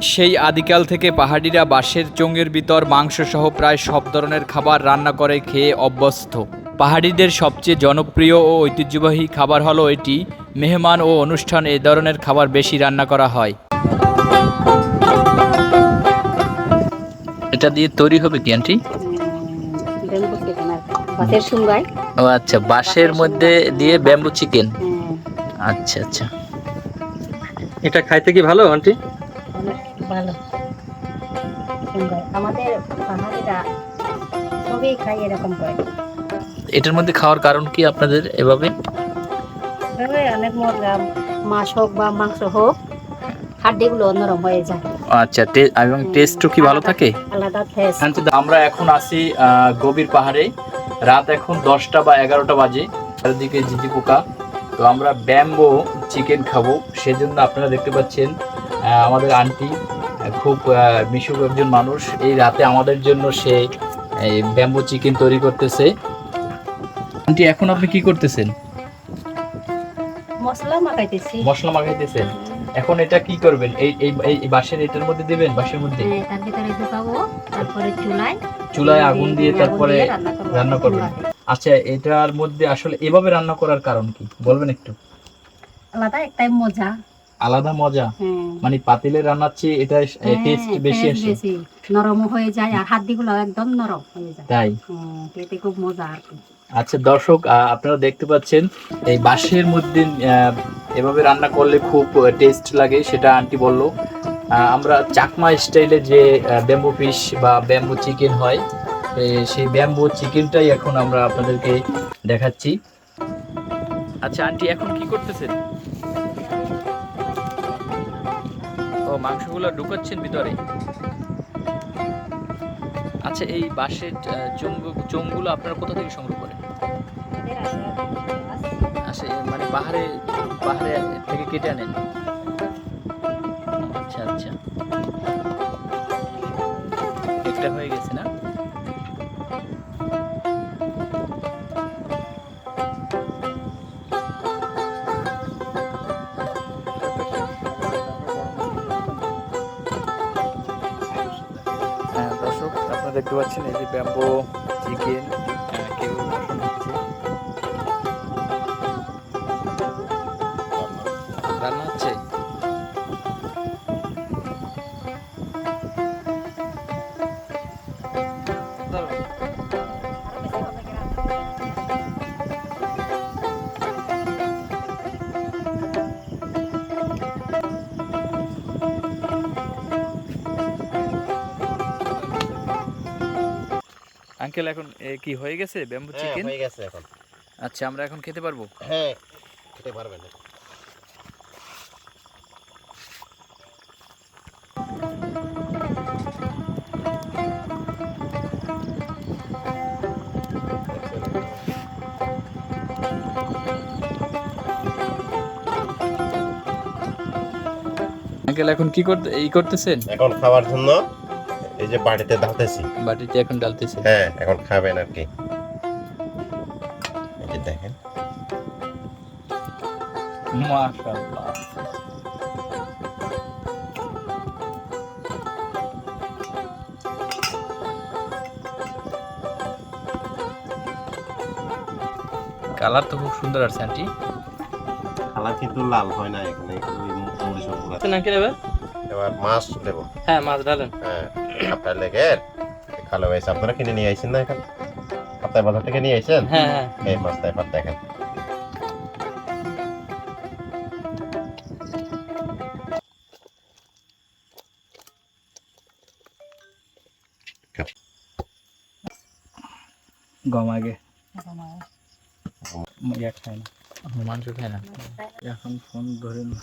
সেই আদিকাল থেকে পাহাড়িরা বাঁশের চোঙের ভিতর মাংসসহ প্রায় সব ধরনের খাবার রান্না করে খেয়ে অভ্যস্ত। পাহাড়িদের সবচেয়ে জনপ্রিয় ও ঐতিহ্যবাহী খাবার হলো এটি। মেহমান ও অনুষ্ঠান এ ধরনের খাবার বেশি রান্না করা হয়। এটা দিয়ে তৈরি হবে কি আন্টি? ও আচ্ছা বাঁশের মধ্যে দিয়ে ব্যাম্বু চিকেন আচ্ছা আচ্ছা। এটা খাইতে কি ভালো আন্টি? ভালো। আমাদের পাহাড়িরা সবই খাই এরকম করে। এটার মধ্যে খাওয়ার কারণ কি আপনাদের এভাবে? অনেক মজা। মাছ হোক বা মাংস হোক হাড্ডিগুলো নরম হয়ে যায়। আচ্ছা এবং টেস্টও কি ভালো থাকে? আলাদা টেস্ট আমরা এখন আছি গভীর পাহাড়ে। রাত এখন দশটা বা এগারোটা বাজে। চারিদিকে ঝিঝি পোকা তো আমরা ব্যাম্বো চিকেন খাব। সেজন্য আপনারা দেখতে পাচ্ছেন আমাদের আন্টি খুব মিশুক একজন মানুষ এই রাতে আমাদের জন্য সে ব্যাম্বো চিকেন তৈরি করতেছে। আন্টি এখন আপনি কি করতেছেন? মশলা মাখাইতেছি। মশলা মাখাইতেছেন? এখন এটা কি করবেন? এই এই বাঁশের এটার মধ্যে দিবেন? বাঁশের মধ্যে? তার ভিতরে ঢুকাবো তারপরে চুলায়। চুলায় আগুন দিয়ে তারপরে রান্না রান্না করবেন। আচ্ছা এটার মধ্যে আসলে এভাবে রান্না করার কারণ কি? বলবেন একটু। আলাদা একটাই মজা। আলাদা মজা। হ্যাঁ। মানে পাতিলে রান্নার চেয়ে এটা টেস্ট হ্যাঁ, বেশি আসে। নরম হয়ে যায় আর হাড্ডিগুলো একদম নরম হয়ে যায়। তাই? হ্যাঁ, খেতে খুব মজা আর আচ্ছা দর্শক আপনারা দেখতে পাচ্ছেন এই বাঁশের মধ্যে এভাবে রান্না করলে খুব টেস্ট লাগে সেটা আন্টি বলল। আমরা চাকমা স্টাইলে যে ব্যাম্বু ফিশ বা ব্যাম্বু চিকেন হয় সেই ব্যাম্বু চিকেনটাই এখন আমরা আপনাদেরকে দেখাচ্ছি। আচ্ছা আন্টি এখন কি করতেছেন? ও মাংসগুলো ঢুকাচ্ছেন ভিতরে। আচ্ছা এই বাঁশের আহ, চোঙ- চোঙগুলো আপনারা কোথা থেকে সংগ্রহ করেন? আচ্ছা মানে পাহাড়ে পাহাড়ে থেকে কেটে আনেন? আচ্ছা আচ্ছা। একটা হয়ে গেছে না? আপনারা দেখতে পাচ্ছেন এই যে ব্যাম্বো চিকেন কেউ রান্না হচ্ছে? আঙ্কেল এখন কি হয়ে গেছে? ব্যাম্বু হ্যাঁ, চিকেন হয়ে গেছে এখন। আচ্ছা আমরা এখন খেতে পারব? হ্যাঁ খেতে পারবেন। আঙ্কেল এখন কি করতে এই করতেছেন? এখন খাওয়ার জন্য এই যে বাড়িতে ধাতেছি বাটিতে এখন ঢালতেছি। হ্যাঁ এখন খাবেন আর কি। এই যে দেখেন। মাশাআল্লাহ। কালার তো খুব সুন্দর আছে আন্টি। কালার কিন্তু লাল হয় না এখানে মরিচ। নাকি নেবে এবার মাছ দেবো। হ্যাঁ মাছ ডালেন হ্যাঁ। আপনার লেগে কালো হয়েছে আপনারা কিনে নিয়ে আইছেন না এখন আপনার বাজার থেকে নিয়ে আইছেন হ্যাঁ হ্যাঁ এই মাছটা এবার দেখেন গম আগে ইয়া খায় না মাংস খায় না এখন ফোন ধরে না